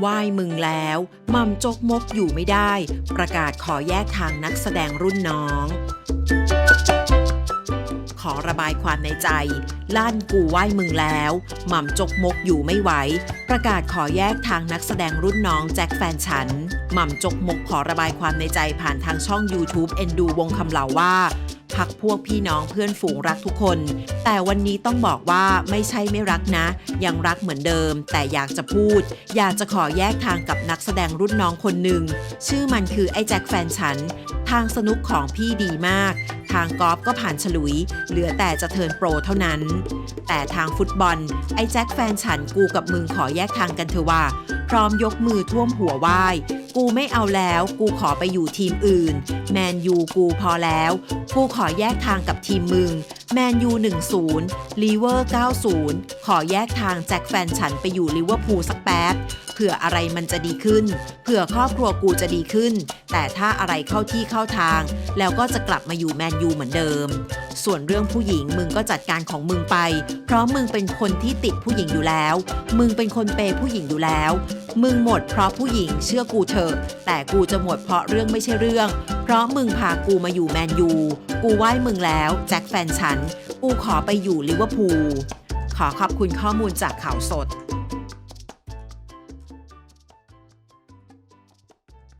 ไหว้มึงแล้วมัมจกมกอยู่ไม่ได้ ประกาศขอแยกทางนักแสดงรุ่นน้อง ขอระบายความในใจลั่นกูไหว้มึงแล้วหม่ำจกมกอยู่ไม่ไหว ประกาศขอแยกทางนักแสดงรุ่นน้องแจ็คแฟนฉันหม่ำจกมกขอระบายความในใจผ่านทางช่อง YouTube เอ็นดูวงคำเหล่าว่า พักพวกพี่น้องเพื่อนฝูงรักทุกคน แต่วันนี้ต้องบอกว่าไม่ใช่ไม่รักนะ ยังรักเหมือนเดิม แต่อยากจะพูด อยากจะขอแยกทางกับนักแสดงรุ่นน้องคนหนึ่ง ชื่อมันคือไอ้แจ็คแฟนฉัน ทางสนุกของพี่ดีมาก ทางกอล์ฟก็ผ่านฉลุย เหลือแต่จะเทินโปรเท่านั้น แต่ทางฟุตบอล ไอ้แจ็คแฟนฉันกูกับมึงขอแยกทางกันเถอะว่า พร้อมยกมือท่วมหัวไหว้ กูไม่เอาแล้ว กูขอไปอยู่ทีมอื่น แมนยูกูพอแล้ว กูขอแยกทางกับทีมมึง แมนยู10ลีเวอร์90 ขอแยกทางแจ็คแฟนฉันไปอยู่ลิเวอร์พูลสักแป๊บ เผื่ออะไรมันจะดีขึ้น เผื่อครอบครัวกูจะดีขึ้น แต่ถ้าอะไรเข้าที่เข้าทาง แล้วก็จะกลับมาอยู่แมนยูเหมือนเดิม ส่วนเรื่องผู้หญิงมึงก็จัดการของมึงไป เพราะมึงเป็นคนที่ติดผู้หญิงอยู่แล้ว มึงเป็นคนเปย์ผู้หญิงอยู่แล้ว มึงหมดเพราะผู้หญิงเชื่อกูเถอะ แต่กูจะหมดเพราะเรื่องไม่ใช่เรื่อง เพราะมึงพากูมาอยู่แมนยู กูไหว้มึงแล้วแจ็คแฟนฉัน กูขอไปอยู่ลิเวอร์พูล ขอขอบคุณข้อมูลจากข่าวสด